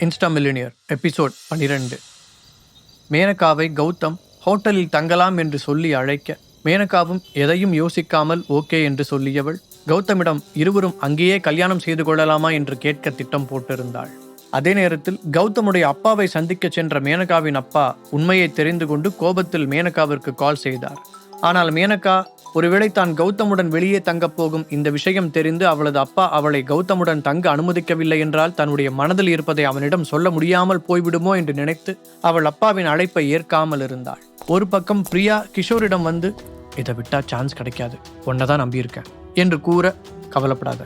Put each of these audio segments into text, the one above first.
Insta millionaire episode பனிரெண்டு மேனகாவை கௌதம் ஹோட்டலில் தங்கலாம் என்று சொல்லி அழைக்க மேனகாவும் எதையும் யோசிக்காமல் ஓகே என்று சொல்லியவள் கௌதமிடம் இருவரும் அங்கேயே கல்யாணம் செய்து கொள்ளலாமா என்று கேட்க திட்டம் போட்டிருந்தாள். அதே நேரத்தில் கௌதமுடைய அப்பாவை சந்திக்க சென்ற மேனகாவின் அப்பா உண்மையை தெரிந்து கொண்டு கோபத்தில் மேனகாவிற்கு கால் செய்தார். ஆனால் மேனகா ஒருவேளை தான் கௌதமுடன் வெளியே தங்கப் போகும் இந்த விஷயம் தெரிந்து அவளது அப்பா அவளை கௌதமுடன் தங்க அனுமதிக்கவில்லை என்றால் தன்னுடைய மனதில் இருப்பதை அவனிடம் சொல்ல முடியாமல் போய்விடுமோ என்று நினைத்து அவள் அப்பாவின் அழைப்பை ஏற்காமல் இருந்தாள். ஒரு பக்கம் பிரியா கிஷோரிடம் வந்து இதை விட்டா சான்ஸ் கிடைக்காது. தான் நம்பியிருக்கேன் என்று கூற கவலைப்படாத.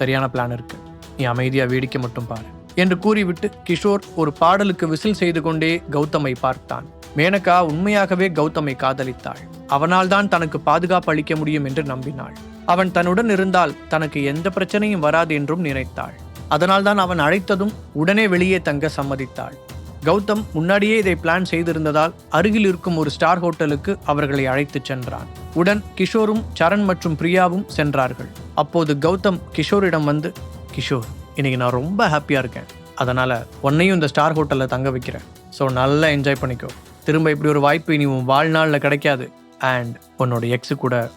சரியான பிளான் இருக்கு. நீ அமைதியா வேடிக்கை மட்டும் பாரு. என்று கூறிவிட்டு கிஷோர் ஒரு பாடலுக்கு விசில் செய்து கொண்டே கௌதமை பார்த்தான். மேனகா உண்மையாகவே கௌதமை காதலித்தாள். அவனால் தான் தனக்கு பாதுகாப்பு அளிக்க முடியும் என்று நம்பினாள். அவன் தன்னுடன் இருந்தால் தனக்கு எந்த பிரச்சனையும் வராது என்றும் நினைத்தாள். அதனால்தான் அவன் அழைத்ததும் உடனே வெளியே தங்க சம்மதித்தாள். கௌதம் முன்னாடியே இதை பிளான் செய்திருந்ததால் அருகில் இருக்கும் ஒரு ஸ்டார் ஹோட்டலுக்கு அவர்களை அழைத்துச் சென்றான். உடன் கிஷோரும் சரண் மற்றும் பிரியாவும் சென்றார்கள். அப்போது கௌதம் கிஷோரிடம் வந்து கிஷோர் இன்றைக்கி நான் ரொம்ப ஹாப்பியாக இருக்கேன். அதனால் உன்னையும் இந்த ஸ்டார் ஹோட்டலில் தங்க வைக்கிறேன். ஸோ நல்லா என்ஜாய் பண்ணிக்கோ. திரும்ப இப்படி ஒரு வாய்ப்பு இனி உன் வாழ்நாளில் கிடைக்காது. அண்ட் உன்னோட எக்ஸு கூட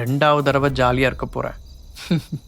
ரெண்டாவது தடவை ஜாலியாக இருக்க போகிறேன்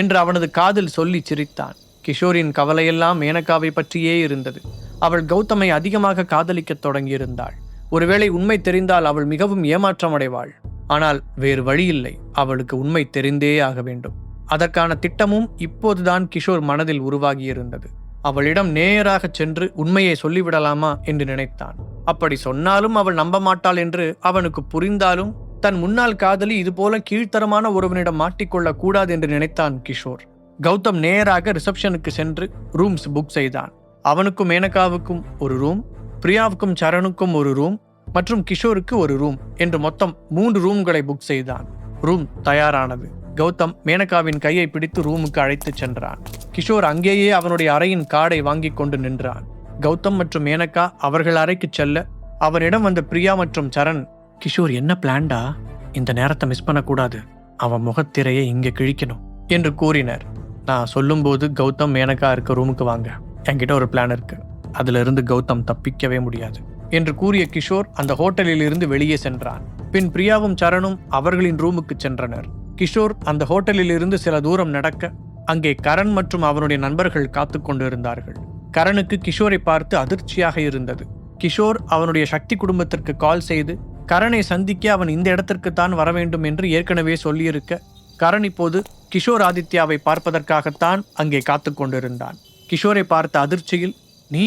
என்று அவனது காதில் சொல்லி சிரித்தான். கிஷோரின் கவலையெல்லாம் மேனகாவை பற்றியே இருந்தது. அவள் கௌதமை அதிகமாக காதலிக்கத் தொடங்கியிருந்தாள். ஒருவேளை உண்மை தெரிந்தால் அவள் மிகவும் ஏமாற்றம் அடைவாள் ஆனால் வேறு வழியில்லை அவளுக்கு உண்மை தெரிந்தே ஆக வேண்டும். அதற்கான திட்டமும் இப்போதுதான் கிஷோர் மனதில் உருவாகியிருந்தது. அவளிடம் நேராகச் சென்று உண்மையை சொல்லிவிடலாமா என்று நினைத்தான். அப்படி சொன்னாலும் அவள் நம்ப மாட்டாள் என்று அவனுக்கு புரிந்தாலும் தன் முன்னாள் காதலி இதுபோல கீழ்த்தரமான ஒருவனிடம் மாட்டிக்கொள்ளக் கூடாது என்று நினைத்தான் கிஷோர். கௌதம் நேராக ரிசப்ஷனுக்கு சென்று ரூம்ஸ் புக் செய்தான். அவனுக்கும் மேனகாவுக்கும் ஒரு ரூம் பிரியாவுக்கும் சரணுக்கும் ஒரு ரூம் மற்றும் கிஷோருக்கு ஒரு ரூம் என்று மொத்தம் மூன்று ரூம்களை புக் செய்தான். ரூம் தயாரானது. கௌதம் மேனகாவின் கையை பிடித்து ரூமுக்கு அழைத்துச் சென்றான். கிஷோர் அங்கேயே அவனுடைய அறையின் காடை வாங்கி கொண்டு நின்றான். கௌதம் மற்றும் மேனகா அவர்கள் அறைக்கு செல்ல அவனிடம் வந்த பிரியா மற்றும் சரண் கிஷோர் என்ன பிளான்டா? இந்த நேரத்தை மிஸ் பண்ணக்கூடாது. அவன் முகத்திரையை இங்கே கிழிக்கணும் என்று கூறினர். நான் சொல்லும்போது கௌதம் மேனகா இருக்க ரூமுக்கு வாங்க. என்கிட்ட ஒரு பிளான் இருக்கு. அதுல இருந்து கௌதம் தப்பிக்கவே முடியாது என்று கூறிய கிஷோர் அந்த ஹோட்டலில் இருந்து வெளியே சென்றான். பின் பிரியாவும் சரணும் அவர்களின் ரூமுக்கு சென்றனர். கிஷோர் அந்த ஹோட்டலில் இருந்து சில தூரம் நடக்க அங்கே கரண் மற்றும் அவனுடைய நண்பர்கள் காத்து கொண்டிருந்தார்கள். கரனுக்கு கிஷோரை பார்த்து அதிர்ச்சியாக இருந்தது. கிஷோர் அவனுடைய சக்தி குடும்பத்திற்கு கால் செய்து கரனை சந்திக்க அவன் இந்த இடத்திற்கு தான் வர வேண்டும் என்று ஏற்கனவே சொல்லியிருக்க கரண் இப்போது கிஷோர் ஆதித்யாவை பார்ப்பதற்காகத்தான் அங்கே காத்து கொண்டிருந்தான். கிஷோரை பார்த்த அதிர்ச்சியில் நீ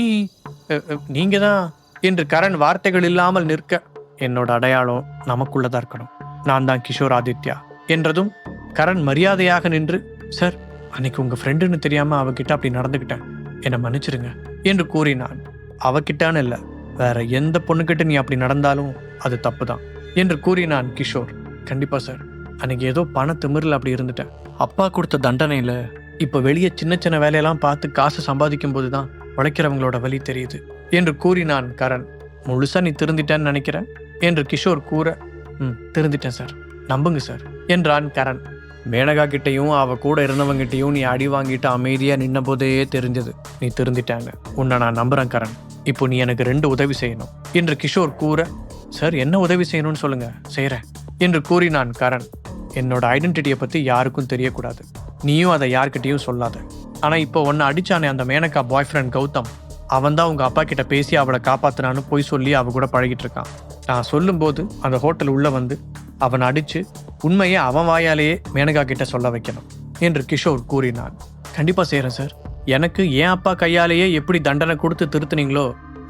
நீங்க தான் என்று கரண் வார்த்தைகள் இல்லாமல் நிற்க என்னோட அடையாளம் நமக்குள்ளதா இருக்கணும். நான் தான் கிஷோர் ஆதித்யா. என்றதும் கரண் மரியாதையாக நின்று சார் அன்னைக்கு உங்க ஃப்ரெண்டுன்னு தெரியாம அவகிட்ட அப்படி நடந்துக்கிட்டேன் என்னை மன்னிச்சிருங்க என்று கூறினான். அவகிட்டான்னு இல்லை. வேற எந்த பொண்ணுக்கிட்ட நீ அப்படி நடந்தாலும் அது தப்பு தான் என்று கூறினான் கிஷோர். கண்டிப்பா சார். அன்னைக்கு ஏதோ பண திமிரில் அப்படி இருந்துட்டேன். அப்பா கொடுத்த தண்டனையில இப்போ வெளியே சின்ன சின்ன வேலையெல்லாம் பார்த்து காசு சம்பாதிக்கும் போது தான் உழைக்கிறவங்களோட வழி தெரியுது என்று கூறினான் கரண். முழுசா நீ திருந்திட்டேன்னு நினைக்கிறேன் என்று கிஷோர் கூற ம் திருந்திட்டேன் சார். நம்புங்க சார் என்றான் கரண். மேனகா கிட்டையும் அவ கூட இருந்தவங்கிட்டையும் நீ அடி வாங்கிட்டு அமைதியா நின்ன போதே தெரிஞ்சது. நீ திருந்திட்டாங்க. உன்னை நான் நம்புறேன் கரண். இப்போ நீ எனக்கு ரெண்டு உதவி செய்யணும். என்று கிஷோர் கூற சார் என்ன உதவி செய்யணும்னு சொல்லுங்க. செய்கிறேன் என்று கூறினான் கரண். என்னோட ஐடென்டிட்டியை பத்தி யாருக்கும் தெரியக்கூடாது. நீயும் அதை யார்கிட்டையும் சொல்லாத. ஆனா இப்போ ஒன்று அடிச்சானே அந்த மேனகா பாய் ஃப்ரெண்ட் கௌதம். அவன் தான் உங்க அப்பா கிட்ட பேசி அவளை காப்பாத்தினான்னு போய் சொல்லி அவ கூட பழகிட்டு இருக்கான். நான் சொல்லும்போது அந்த ஹோட்டல் உள்ள வந்து அவன் அடிச்சு உண்மையை அவன் வாயாலேயே மேனகா கிட்ட சொல்ல வைக்கணும் என்று கிஷோர் கூறினான். கண்டிப்பா செய்யறேன் சார். எனக்கு என் அப்பா கையாலேயே எப்படி தண்டனை கொடுத்து திருத்துனீங்களோ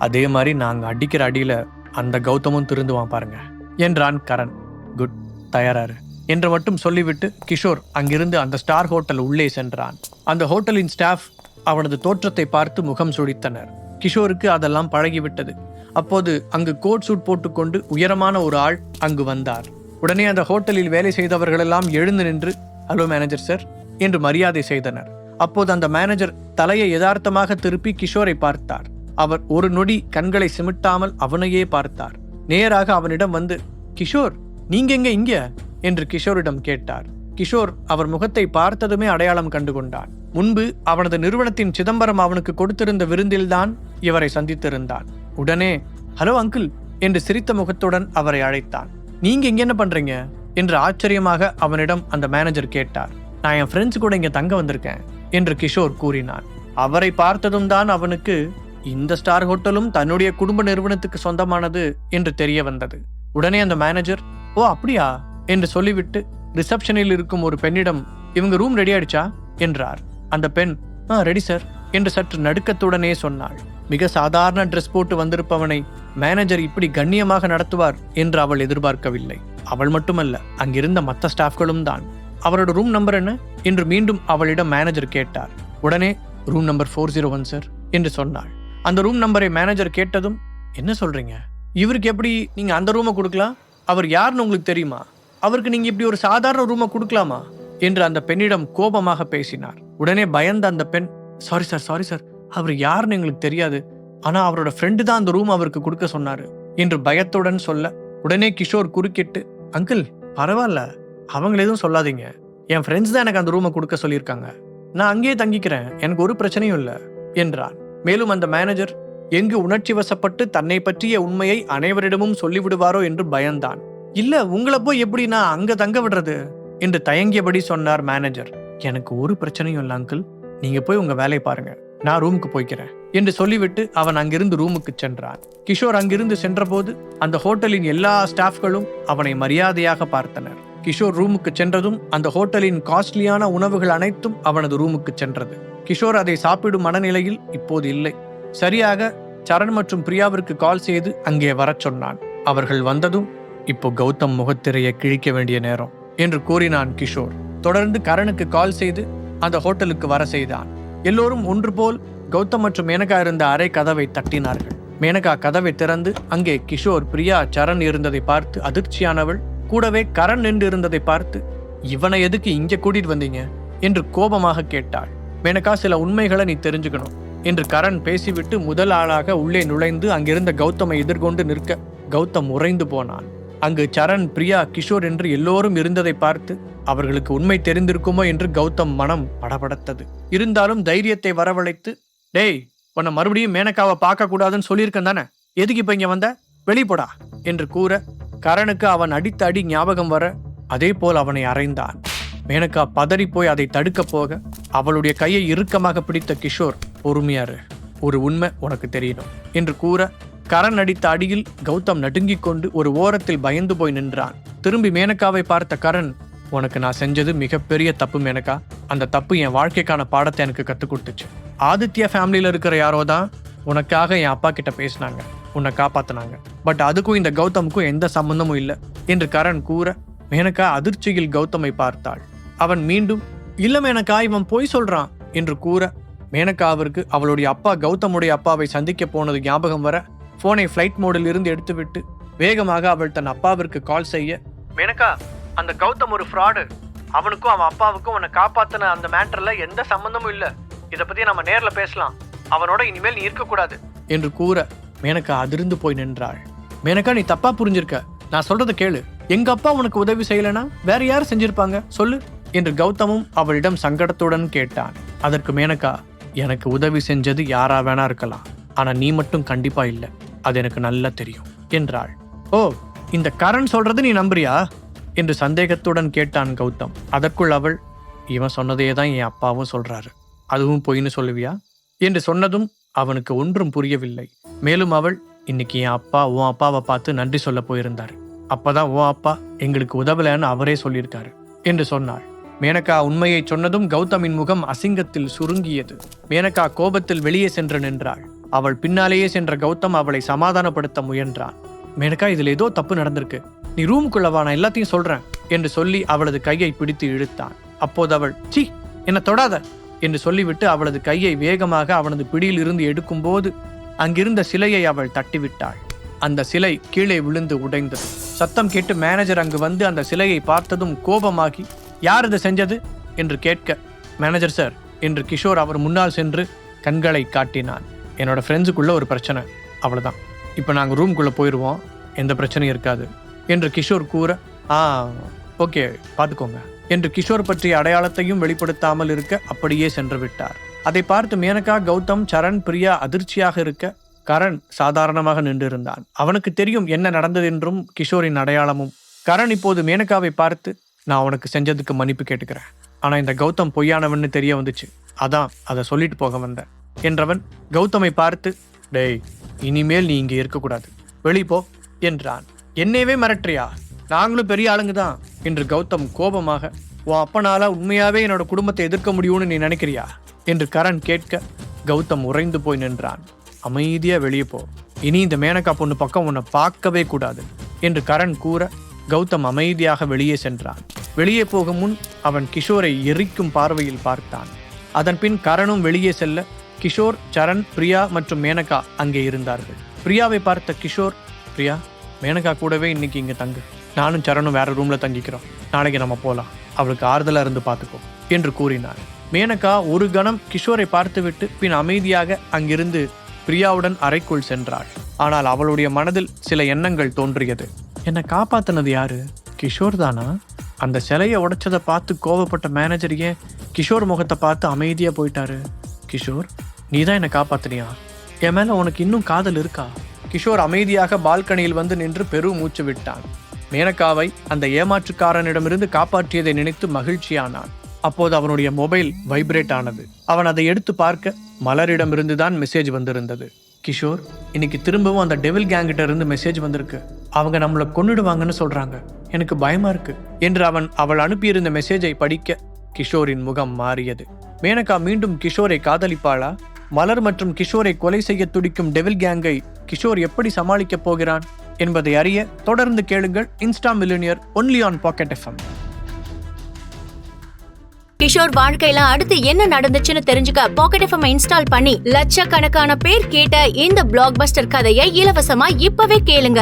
அதே மாதிரி நாங்கள் அடிக்கிற அடியில அந்த கௌதமும் திருந்துவான் பாருங்க என்றான் கரண். குட் தயாராரு என்று மட்டும் சொல்லிவிட்டு கிஷோர் அங்கிருந்து அந்த ஸ்டார் ஹோட்டல் உள்ளே சென்றான். அந்த ஹோட்டலின் ஸ்டாஃப் அவனது தோற்றத்தை பார்த்து முகம் சுழித்தனர். கிஷோருக்கு அதெல்லாம் பழகிவிட்டது. அப்போது அங்கு கோட் சூட் போட்டுக்கொண்டு உயரமான ஒரு ஆள் அங்கு வந்தார். உடனே அந்த ஹோட்டலில் வேலை செய்தவர்களெல்லாம் எழுந்து நின்று ஹலோ மேனேஜர் சார் என்று மரியாதை செய்தனர். அப்போது அந்த மேனேஜர் தலையை யதார்த்தமாக திருப்பி கிஷோரை பார்த்தார். அவர் ஒரு நொடி கண்களை சிமிட்டாமல் அவனையே பார்த்தார். நேராக அவனிடம் வந்து கிஷோர் நீங்க எங்க இங்க? என்று கிஷோரிடம் கேட்டார். கிஷோர் அவர் முகத்தை பார்த்ததுமே அடையாளம் கண்டு கொண்டான் முன்பு அவனது நிறுவனத்தின் சிதம்பரம் அவனுக்கு கொடுத்திருந்த விருந்தில்தான் இவரை சந்தித்திருந்தான். உடனே ஹலோ அங்கிள் என்று சிரித்த முகத்துடன் அவரை அழைத்தான். நீங்க இங்க என்ன பண்றீங்க? என்று ஆச்சரியமாக அவனிடம் அந்த மேனேஜர் கேட்டார். நான் என் ஃப்ரெண்ட்ஸ் கூட இங்க தங்க வந்திருக்கேன் என்று கிஷோர் கூறினான். அவரை பார்த்ததும் தான் அவனுக்கு இந்த ஸ்டார் ஹோட்டலும் தன்னுடைய குடும்ப நிறுவனத்துக்கு சொந்தமானது என்று தெரிய வந்தது. உடனே அந்த மேனேஜர் ஓ அப்படியா? என்று சொல்லிவிட்டு ரிசப்ஷனில் இருக்கும் ஒரு பெண்ணிடம் இவங்க ரூம் ரெடி ஆயிடுச்சா? என்றார். அந்த பெண் ஆ ரெடி சார் என்று சற்று நடுக்கத்துடனே சொன்னாள். மிக சாதாரண ட்ரெஸ் போட்டு வந்திருப்பவனை மேனேஜர் இப்படி கண்ணியமாக நடத்துவார் என்று அவள் எதிர்பார்க்கவில்லை. அவள் மட்டுமல்ல அங்கிருந்த மற்ற ஸ்டாஃப்களும் தான். அவரோட ரூம் நம்பர் என்ன? என்று மீண்டும் அவளிடம் மேனேஜர் கேட்டார். உடனே room number four zero one sir என்று சொன்னாள். அந்த ரூம் நம்பரை மேனேஜர் கேட்டதும் என்ன சொல்றீங்க? இவருக்கு எப்படி நீங்க அந்த ரூமை கொடுக்கலாம்? அவர் யாருன்னு உங்களுக்கு தெரியுமா? அவருக்கு நீங்க இப்படி ஒரு சாதாரண ரூமை கொடுக்கலாமா? என்று அந்த பெண்ணிடம் கோபமாக பேசினார். உடனே பயந்த அந்த பெண் சாரி சார் சாரி சார் அவர் யாருன்னு எங்களுக்கு தெரியாது. ஆனா அவரோட ஃப்ரெண்டு தான் அந்த ரூம் அவருக்கு கொடுக்க சொன்னாரு என்று பயத்துடன் சொல்ல உடனே கிஷோர் குறுக்கிட்டு அங்கிள் பரவாயில்ல அவங்கள எதுவும் சொல்லாதீங்க. என் ஃப்ரெண்ட்ஸ் தான் எனக்கு அந்த ரூமை கொடுக்க சொல்லியிருக்காங்க. நான் அங்கேயே தங்கிக்கிறேன். எனக்கு ஒரு பிரச்சனையும் இல்லை என்றான் மேலும் அந்த மேனேஜர் எங்கு உணர்ச்சி வசப்பட்டு தன்னை பற்றிய உண்மையை அனைவரிடமும் சொல்லிவிடுவாரோ என்று பயந்தான். இல்ல உங்களை போய் எப்படி நான் அங்க தங்க விடுறது? என்று தயங்கியபடி சொன்னார் மேனேஜர் எனக்கு ஒரு பிரச்சனையும் இல்லை அங்கிள் நீங்க போய் உங்க வேலையை பாருங்க. நான் ரூமுக்கு போய்க்கிறேன் என்று சொல்லிவிட்டு அவன் அங்கிருந்து ரூமுக்கு சென்றான். கிஷோர் அங்கிருந்து சென்றபோது அந்த ஹோட்டலின் எல்லா ஸ்டாஃப்களும் அவனை மரியாதையாக பார்த்தனர். கிஷோர் ரூமுக்கு சென்றதும் அந்த ஹோட்டலின் காஸ்ட்லியான உணவுகள் அனைத்தும் அவனது ரூமுக்கு சென்றது. கிஷோர் அதை சாப்பிடும் மனநிலையில் இப்போது இல்லை. சரியாக சரண் மற்றும் பிரியாவிற்கு கால் செய்து அங்கே வரச் சொன்னான். அவர்கள் வந்ததும் இப்போ கௌதம் முகத்திரையை கிழிக்க வேண்டிய நேரம் என்று கூறினான் கிஷோர். தொடர்ந்து கரனுக்கு கால் செய்து அந்த ஹோட்டலுக்கு வர செய்தான். எல்லோரும் ஒன்று போல் கௌதம் மற்றும் மேனகா இருந்த அறை கதவை தட்டினார்கள். மேனகா கதவை திறந்து அங்கே கிஷோர் பிரியா சரண் இருந்ததை பார்த்து அதிர்ச்சியானவள். கூடவே கரண் நின்று இருந்ததை பார்த்து இவனை எதுக்கு இங்க கூட்டிட்டு வந்தீங்க? என்று கோபமாக கேட்டாள். மேனகா சில உண்மைகளை நீ தெரிஞ்சுக்கணும் என்று கரண் பேசிவிட்டு முதல் ஆளாக உள்ளே நுழைந்து அங்கிருந்த கௌதமை எதிர்கொண்டு நிற்க கௌதம் உறைந்து போனான். அங்கு சரண் பிரியா கிஷோர் என்று எல்லோரும் இருந்ததை பார்த்து அவர்களுக்கு உண்மை தெரிந்திருக்குமோ என்று கௌதம் மனம் படபடத்தது. இருந்தாலும் தைரியத்தை வரவழைத்து டேய் உன்னை மறுபடியும் மேனக்காவை பார்க்க கூடாதுன்னு சொல்லியிருக்கேன் தானே? எதுக்கு இப்ப இங்க வந்த? வெளிப்படா என்று கூற கரனுக்கு அவன் அடித்த அடி ஞாபகம் வர அதே போல் அவனை அறைந்தான். மேனக்கா பதறி போய் அதை தடுக்க போக அவளுடைய கையை இறுக்கமாக பிடித்த கிஷோர் பொறுமையாரு ஒரு உண்மை உனக்கு தெரியணும் என்று கூற கரண் அடித்த அடியில் கௌதம் நடுங்கிக் கொண்டு ஒரு ஓரத்தில் பயந்து போய் நின்றான். திரும்பி மேனகாவை பார்த்த கரண் உனக்கு நான் செஞ்சது மிகப்பெரிய தப்பு மேனகா. அந்த தப்பு என் வாழ்க்கைக்கான பாடத்தை எனக்கு கற்றுக் கொடுத்துச்சு. ஆதித்யா ஃபேமிலியில் இருக்கிற யாரோ தான் உனக்காக என் அப்பா கிட்ட பேசினாங்க. உன்னை காப்பாத்தினாங்க. பட் அதுக்கும் இந்த கௌதமுக்கும் எந்த சம்பந்தமும் இல்லை என்று கரண் கூற மேனகா அதிர்ச்சியில் கௌதமை பார்த்தாள். அவன் மீண்டும் இல்ல மேனகா இவன் பொய் சொல்றான் என்று கூற மேனகாவிற்கு அவளுடைய அப்பா கௌதமுடைய அப்பாவை சந்திக்க போனது ஞாபகம் வர போனை ஃப்ளைட் மோடில் இருந்து எடுத்துவிட்டு வேகமாக அவள் தன் அப்பாவிற்கு கால் செய்ய மேனக்கா அந்த கௌதம் ஒரு ஃப்ராடு அவனுக்கும் அவன் அப்பாவுக்கும் உன்னை காப்பாத்தின அந்த மேட்டர்ல எந்த சம்பந்தமும் இல்ல. இத பத்தி நம்ம நேர்ல பேசலாம். அவனோட இனிமேல் நீ இருக்கக்கூடாது. என்று கூற மேனக்கா அதிர்ந்து போய் நின்றாள். மேனக்கா நீ தப்பா புரிஞ்சிருக்க. நான் சொல்றத கேளு. எங்க அப்பா உனக்கு உதவி செய்யலனா வேற யார் செஞ்சிருப்பாங்க? சொல்லு. என்று கௌதமும் அவளிடம் சங்கடத்துடன் கேட்டான். அதற்கு மேனக்கா எனக்கு உதவி செஞ்சது யாரா வேணா இருக்கலாம். ஆனா நீ மட்டும் கண்டிப்பா இல்லை. அது எனக்கு நல்லா தெரியும் என்றாள். ஓ இந்த கரண் சொல்றது நீ நம்புறியா? என்று சந்தேகத்துடன் கேட்டான் கௌதம். அதற்குள் அவள் இவன் சொன்னதே தான் என் அப்பாவும் சொல்றாரு. அதுவும் பொய்ன்னு சொல்லுவியா? என்று சொன்னதும் அவனுக்கு ஒன்றும் புரியவில்லை. மேலும் அவள் இன்னைக்கு என் அப்பா உன் அப்பாவை பார்த்து நன்றி சொல்ல போயிருந்தாரு. அப்பதான் உன் அப்பா எங்களுக்கு உதவலன்னு அவரே சொல்லியிருக்காரு என்று சொன்னாள். மேனகா உண்மையை சொன்னதும் கௌதமின் முகம் அசிங்கத்தில் சுருங்கியது. மேனகா கோபத்தில் வெளியே சென்று நின்றாள். அவள் பின்னாலேயே சென்ற கௌதம் அவளை சமாதானப்படுத்த முயன்றான். மேனகா இதுல ஏதோ தப்பு நடந்திருக்கு. நீ ரூமுக்குள்ள வா நான் எல்லாத்தையும் சொல்றேன் என்று சொல்லி அவளது கையை பிடித்து இழுத்தான். அப்போது அவள் சி என்ன தொடாத என்று சொல்லிவிட்டு அவளது கையை வேகமாக அவனது பிடியில் இருந்து எடுக்கும்போது அங்கிருந்த சிலையை அவள் தட்டிவிட்டாள். அந்த சிலை கீழே விழுந்து உடைந்தது. சத்தம் கேட்டு மேனேஜர் அங்கு வந்து அந்த சிலையை பார்த்ததும் கோபமாகி யார் இது செஞ்சது? என்று கேட்க மேனேஜர் சார் என்று கிஷோர் அவர் முன்னால் சென்று கண்களை காட்டினான். என்னோடய ஃப்ரெண்ட்ஸுக்குள்ளே ஒரு பிரச்சனை. அவ்வளோதான் இப்போ நாங்கள் ரூம்குள்ளே போயிடுவோம் எந்த பிரச்சனையும் இருக்காது. என்று கிஷோர் கூற ஆ ஓகே பார்த்துக்கோங்க என்று கிஷோர் பற்றிய அடையாளத்தையும் வெளிப்படுத்தாமல் இருக்க அப்படியே சென்று விட்டார். அதை பார்த்து மேனகா கௌதம் சரண் பிரியா அதிர்ச்சியாக இருக்க கரண் சாதாரணமாக நின்றிருந்தான். அவனுக்கு தெரியும் என்ன நடந்தது என்றும் கிஷோரின் அடையாளமும். கரண் இப்போது மேனகாவை பார்த்து நான் உனக்கு செஞ்சதுக்கு மன்னிப்பு கேட்டுக்கிறேன். ஆனால் இந்த கௌதம் பொய்யானவன்னு தெரிய வந்துச்சு. அதான் அதை சொல்லிட்டு போக வந்தேன். என்றவன் கௌதமை பார்த்து டேய் இனிமேல் நீ இங்கே இருக்கக்கூடாது. வெளி போ என்றான். என்னையவே மிரட்டுறியா? நாங்களும் பெரிய ஆளுங்க தான் என்று கௌதம் கோபமாக உன் அப்பனால உண்மையாவே என்னோட குடும்பத்தை எதிர்க்க முடியும்னு நீ நினைக்கிறியா? என்று கரண் கேட்க கௌதம் உறைந்து போய் நின்றான். அமைதியா வெளியே போ. இனி இந்த மேனகா பொண்ணு பக்கம் உன்னை பார்க்கவே கூடாது என்று கரண் கூற கௌதம் அமைதியாக வெளியே சென்றான். வெளியே போகும் முன் அவன் கிஷோரை எரிக்கும் பார்வையில் பார்த்தான். அதன் பின் கரணும் வெளியே செல்ல கிஷோர் சரண் பிரியா மற்றும் மேனகா அங்கே இருந்தார்கள். பிரியாவை பார்த்த கிஷோர் பிரியா மேனகா கூடவே இன்னைக்கு இங்கே தங்கு. நானும் சரணும் வேற ரூம்ல தங்கிக்கிறோம். நாளைக்கு நம்ம போகலாம் அவளுக்கு ஆறுதலாக இருந்து பார்த்துக்கோ என்று கூறினார். மேனகா ஒரு கணம் கிஷோரை பார்த்துவிட்டு பின் அமைதியாக அங்கிருந்து பிரியாவுடன் அறைக்குள் சென்றாள். ஆனால் அவளுடைய மனதில் சில எண்ணங்கள் தோன்றியது. என்னை காப்பாத்தினது யாரு? கிஷோர் தானா? அந்த சிலையை உடைச்சதை பார்த்து கோவப்பட்ட மேனேஜர் ஏன் கிஷோர் முகத்தை பார்த்து அமைதியாக போயிட்டாரு? கிஷோர் நீ தான் என்னை காப்பாத்தினியா? என் மேல உனக்கு இன்னும் காதல் இருக்கா? கிஷோர் அமைதியாக பால்கனியில் வந்து நின்று பெரு மூச்சு விட்டான். மேனகாவை அந்த ஏமாற்றுக்காரனிடமிருந்து காப்பாற்றியதை நினைத்து மகிழ்ச்சியானான். அப்போது அவனுடைய மொபைல் வைப்ரேட் ஆனது. அவன் அதை எடுத்து பார்க்க மலரிடமிருந்து தான் மெசேஜ் வந்திருந்தது. கிஷோர் இன்னைக்கு திரும்பவும் அந்த டெவில் கேங்கிட்ட இருந்து மெசேஜ் வந்திருக்கு. அவங்க நம்மளை கொன்னுடுவாங்கன்னு சொல்றாங்க. எனக்கு பயமா இருக்கு என்று அவன் அவள் அனுப்பியிருந்த மெசேஜை படிக்க கிஷோரின் முகம் மாறியது. மேனகா மீண்டும் கிஷோரை காதலிப்பாளா? மலர் மற்றும் கிஷோரை கொலை செய்ய துடிக்கும் டெவில் கேங்கை கிஷோர் எப்படி சமாளிக்கப் போகிறான் என்பதை அறிய தொடர்ந்து கேளுங்கள் insta millionaire only on pocket FM Kishore வாழ்க்கையில அடுத்து என்ன நடந்துச்சுன்னு தெரிஞ்சுக்க பாக்கெட் எஃப்எம் இன்ஸ்டால் பண்ணி லட்சக்கணக்கான பேர் கேட்ட இந்த பிளாக் பஸ்டர் கதையை இலவசமா இப்பவே கேளுங்க.